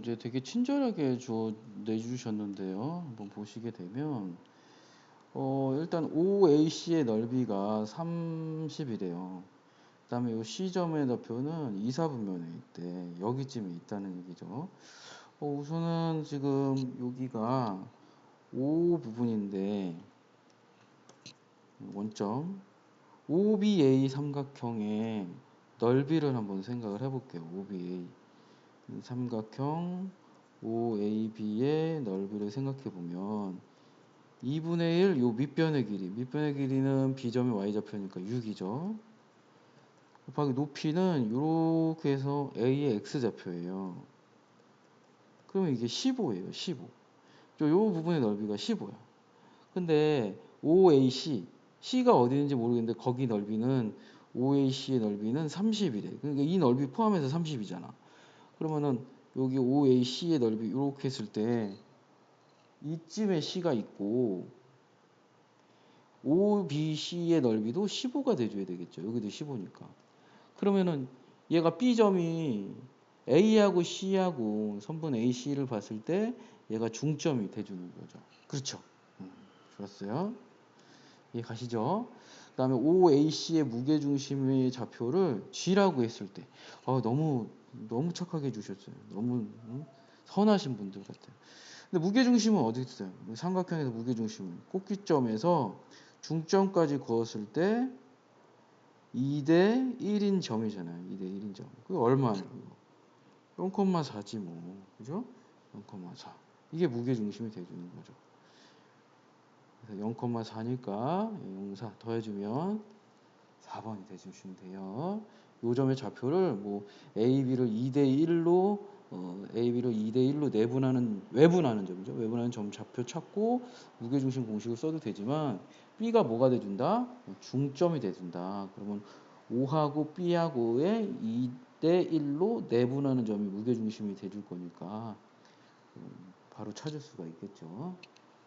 이제 되게 친절하게 줘 내주셨는데요. 한번 보시게 되면 어 일단 OAC의 넓이가 30이래요. 그 다음에 요 C점의 좌표는 이사분면에 있대. 여기쯤에 있다는 얘기죠. 어 우선은 지금 여기가 O 부분인데 원점 OBA 삼각형의 넓이를 한번 생각을 해볼게요. OBA 삼각형 OAB의 넓이를 생각해 보면 2분의 1 요 밑변의 길이 밑변의 길이는 B점의 Y좌표니까 6이죠. 곱하기 높이는 이렇게 해서 A의 X좌표예요. 그러면 이게 15예요. 15. 요 부분의 넓이가 15야. 근데 OAC C가 어디 있는지 모르겠는데 거기 넓이는 OAC의 넓이는 30이래. 그러니까 이 넓이 포함해서 30이잖아. 그러면은 여기 OAC의 넓이 이렇게 했을 때 이쯤에 C가 있고 OBC의 넓이도 15가 돼줘야 되겠죠. 여기도 15니까. 그러면은 얘가 B점이 A하고 C하고 선분 AC를 봤을 때 얘가 중점이 돼주는 거죠. 그렇죠. 음, 좋았어요. 이해 가시죠? 그 다음에 OAC의 무게중심의 좌표를 G라고 했을 때 어, 너무 너무 착하게 해주셨어요. 너무 음, 선하신 분들 같아요. 근데 무게중심은 어디 있어요? 삼각형에서 무게중심은 꼭지점에서 중점까지 그었을 때 2대 1인 점이잖아요. 2대 1인 점. 그게 얼마예요? 0,4지 뭐. 그죠? 0,4. 이게 무게중심이 돼주는 거죠. 그래서 0,4니까 0,4 더해주면 4번이 돼주시면 돼요. 요 점의 좌표를 뭐 A, B를 2대 1로 어, A, B를 2대 1로 내분하는 외분하는 점이죠. 외분하는 점 좌표 찾고 무게중심 공식을 써도 되지만 B가 뭐가 돼준다? 중점이 돼준다. 그러면 O하고 B하고의 2대 1로 내분하는 점이 무게중심이 돼줄 거니까 음, 바로 찾을 수가 있겠죠.